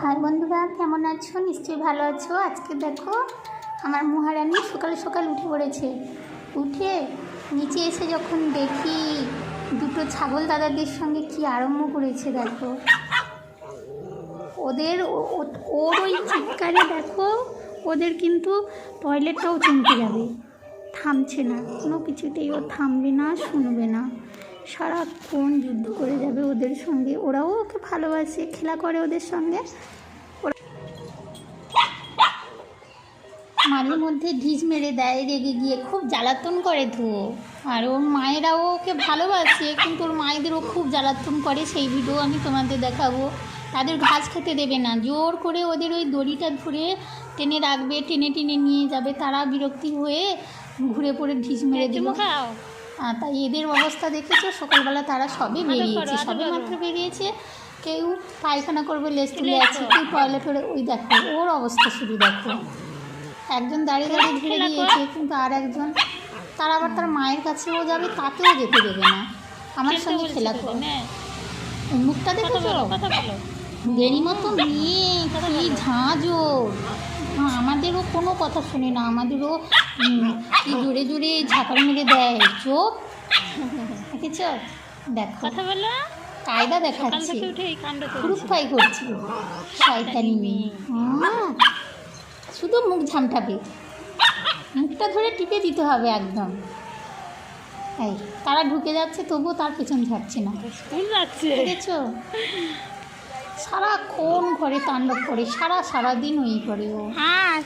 High বন্ধুরা, কেমন আছো? নিশ্চয়ই ভালো আছো। আজকে দেখো, আমার মহারানী সকাল সকাল উঠে পড়েছে। উঠে নিচে এসে যখন দেখি দুটো ছাগল দাদাদের সঙ্গে কি আরম্ভ করেছে, দেখো। ওদের ওর ওই চিৎকারে, দেখো, ওদের কিন্তু টয়লেটটাও চমকে যাবে। থামছে না। কোনো কিছুতেই ও থামবে না, শুনবে না। সারাক্ষণ যুদ্ধ করে যাবে ওদের সঙ্গে। ওরাও ওকে ভালোবাসে, খেলা করে ওদের সঙ্গে। মাঝে মধ্যে ঢিস মেরে দেয়, রেগে গিয়ে খুব জ্বালাতন করে তো আর ওর মায়েরাও ওকে ভালোবাসে, কিন্তু ওর মায়েদেরও খুব জ্বালাতন করে। সেই ভিডিও আমি তোমাদের দেখাবো। তাদের ঘাস খেতে দেবে না। জোর করে ওদের ওই দড়িটা ধরে টেনে রাখবে, টেনে টেনে নিয়ে যাবে। তারা বিরক্তি হয়ে ঘুরে পড়ে ঢিস মেরে দিল। খাও। তাই এদের অবস্থা দেখেছ? সকালবেলা তারা সবে আদর করো, বেরিয়েছে আদর সবে মাত্র বেরিয়েছে। কেউ পায়খানা করবে লেস তুলে আছে। কেউ টয়লেটের ওই দেখো ওর অবস্থা শুধু দেখো। একজন দাঁড়িয়ে দাঁড়িয়ে কর। দিয়েছে কিন্তু আর একজন তার আবার তার মায়ের কাছেও যাবে তাতেও যেতে দেবে না। আমার সঙ্গে খেলা করো। নে। মুখটা বলো দেরি মতো মেয়ে কি। ঝাঁঝো। আমাদেরও কোনো কথা শুনে না আমাদেরও কি জোরে জোরে ঝাঁকার মেরে দেয় চোখ দেখেছ? দেখো। কথা বলো। কায়দা দেখাচ্ছে। করেছে। শয়তানি। মেয়ে। শুধু মুখ ঝামটাবে। মুখটা ধরে টিপে দিতে হবে একদম। এই তারা ঢুকে যাচ্ছে তবুও তার পেছন ছাড়ছে না। দেখেছ? সারাক্ষণ ঘরে তাণ্ডব করে সারা সারা দিন ওই করে ও। হ্যাঁ